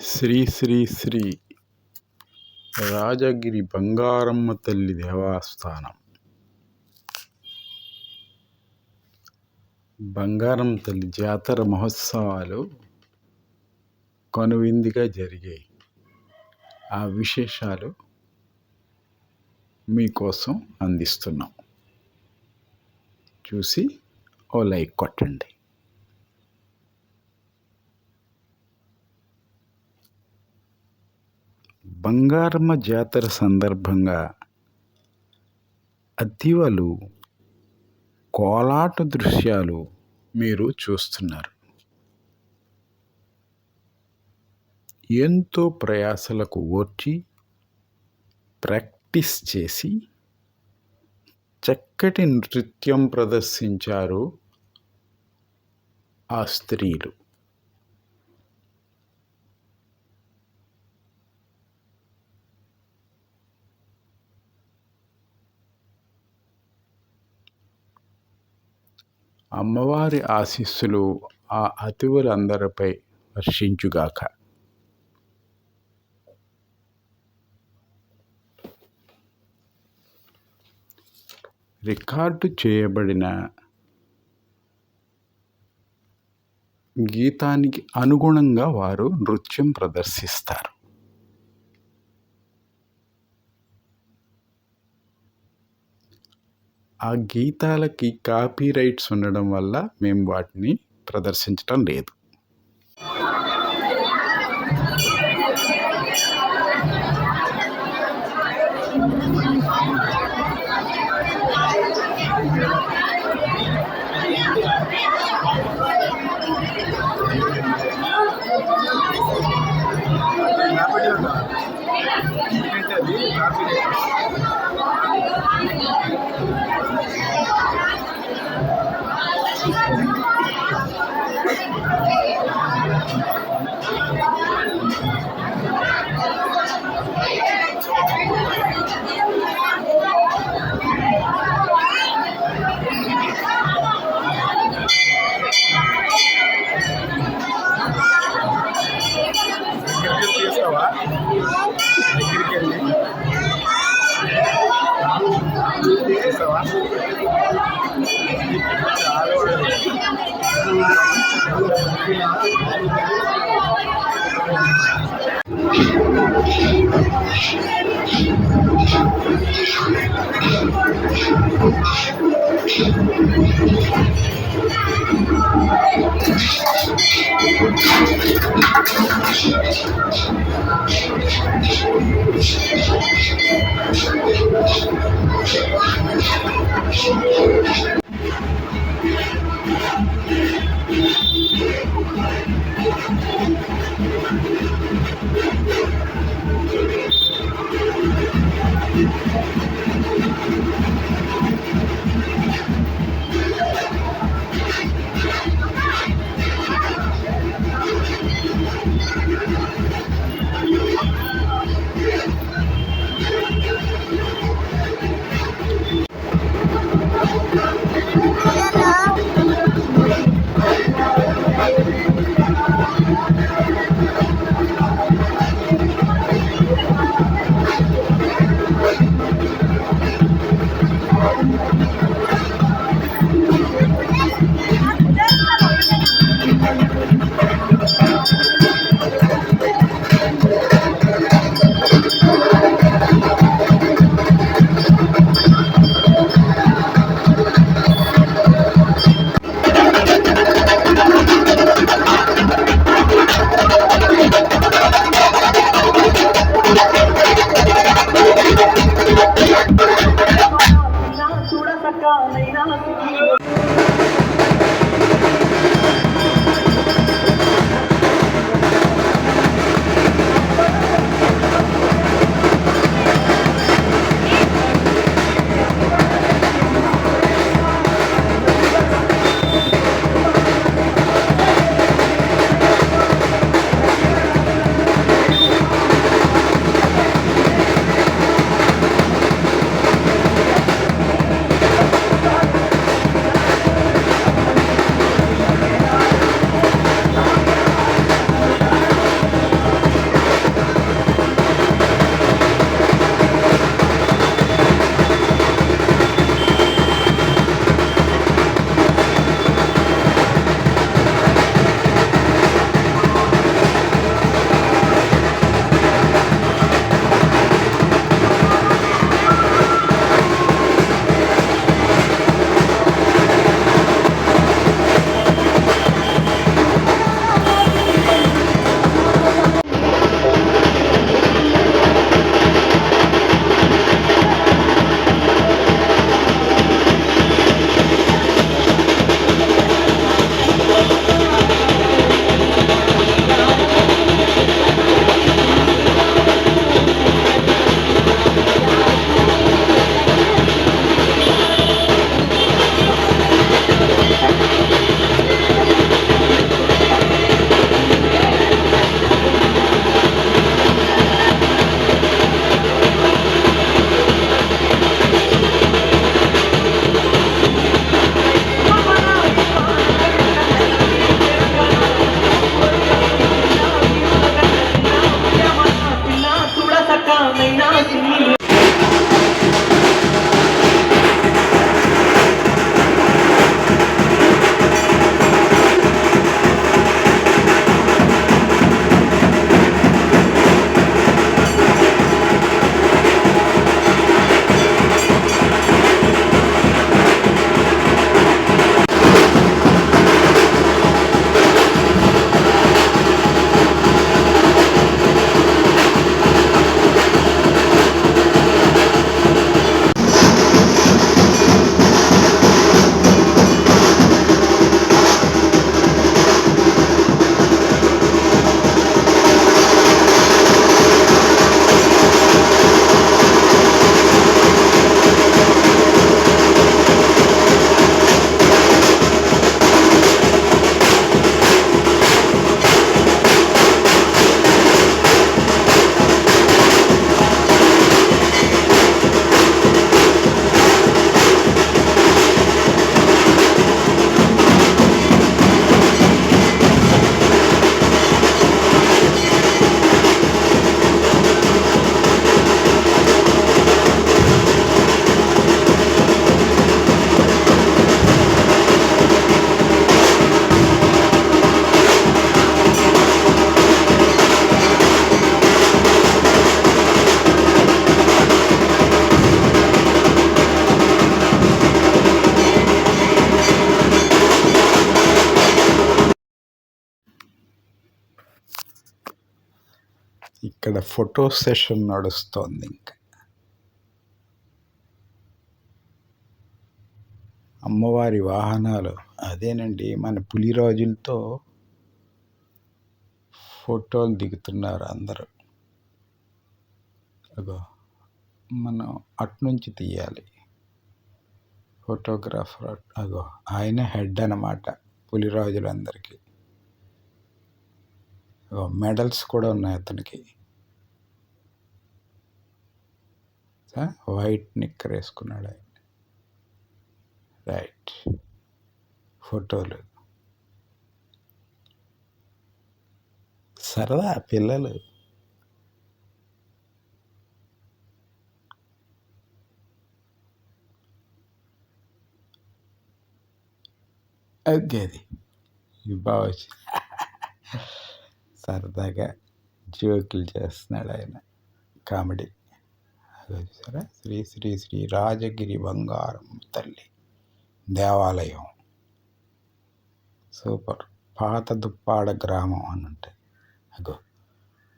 శ్రీ శ్రీ శ్రీ రాజగిరి బంగారమ్మ తల్లి దేవస్థానం. బంగారం తల్లి జాతర మహోత్సవాలు కనువిందుగా జరిగాయి ఆ విశేషాలు మీకోసం అందిస్తున్నాం. చూసి ఓ లైక్ కొట్టండి. బంగారమ్మ జాతర సందర్భంగా అతివలు కోలాట దృశ్యాలు మీరు చూస్తున్నారు. ఎంతో ప్రయాసలకు ఓర్చి ప్రాక్టీస్ చేసి చక్కటి నృత్యం ప్రదర్శించారు ఆ స్త్రీలు. అమ్మవారి ఆశీస్సులు ఆ అతివులందరిపై వర్షించుగాక రికార్డు చేయబడిన గీతానికి అనుగుణంగా వారు నృత్యం ప్రదర్శిస్తారు. ఆ గీతాలకి కాపీ రైట్స్ ఉండడం వల్ల మేము వాటిని ప్రదర్శించటం లేదు. Thank you. ఇక్కడ ఫోటో సెషన్ నడుస్తోంది ఇంకా. అమ్మవారి వాహనాలు అదేనండి మన పులి రోజులతో ఫోటోలు దిగుతున్నారు అందరూ. అగో మనం అట్నుంచి తీయాలి. ఫోటోగ్రాఫర్ అగో ఆయన హెడ్ అనమాట పులిరాజులందరికీ మెడల్స్ కూడా ఉన్నాయి అతనికి. వైట్ నిక్కర్ వేసుకున్నాడు ఆయన. రైట్ ఫోటోలు సరదా పిల్లలు. అది. బాగా వచ్చింది. సరదాగా జోకులు చేస్తున్నాడు ఆయన. కామెడీ. చూసారా శ్రీ శ్రీ శ్రీ రాజగిరి బంగారం తల్లి దేవాలయం. సూపర్. పాత దుప్పాడ గ్రామం అని ఉంటాయి. అగో.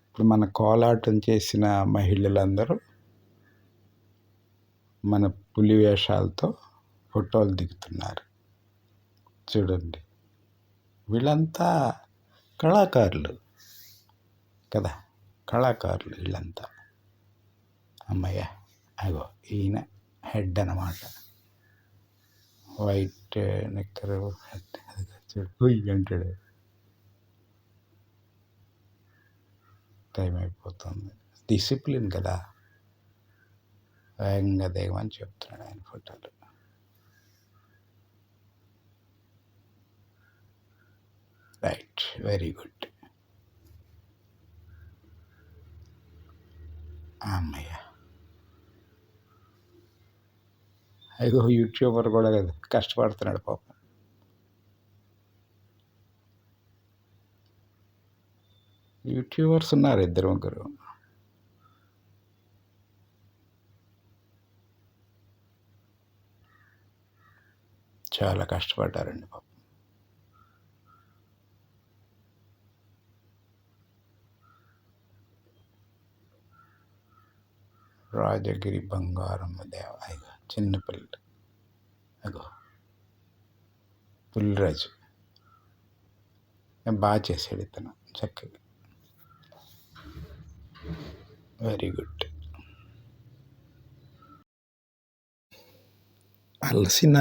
ఇప్పుడు మన కోలాటం చేసిన మహిళలందరూ మన పులి వేషాలతో ఫోటోలు దిగుతున్నారు. చూడండి. వీళ్ళంతా కళాకారులు కదా? కళాకారులు వీళ్ళంతా. అమ్మయ్య అగో ఈయన హెడ్ అనమాట వైట్ నిక్కరు చూడు అంటాడు టైం అయిపోతుంది. డిసిప్లిన్ కదా. వేగంగా దిగమని చెప్తున్నాడు ఆయన ఫోటోలు. రైట్ వెరీ గుడ్ అమ్మయ్య. అయ్యో యూట్యూబర్ కూడా కదా కష్టపడుతున్నాడు పాపం. యూట్యూబర్స్ ఉన్నారు ఇద్దరు ముగ్గురు. చాలా కష్టపడ్డారండి పాపం. రాజగిరి బంగారం దేవ అయ్యో చిన్న పిల్లలు అగో పుల్లిరాజు బాగా చేశాడు ఇతను చక్కగా. వెరీ గుడ్ అలసిన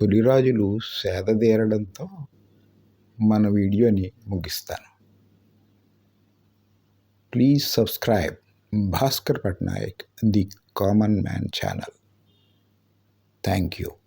పులిరాజులు సేద తీరడంతో మన వీడియోని ముగిస్తాను. Please subscribe Bhaskar Patnaik the common man channel. Thank you.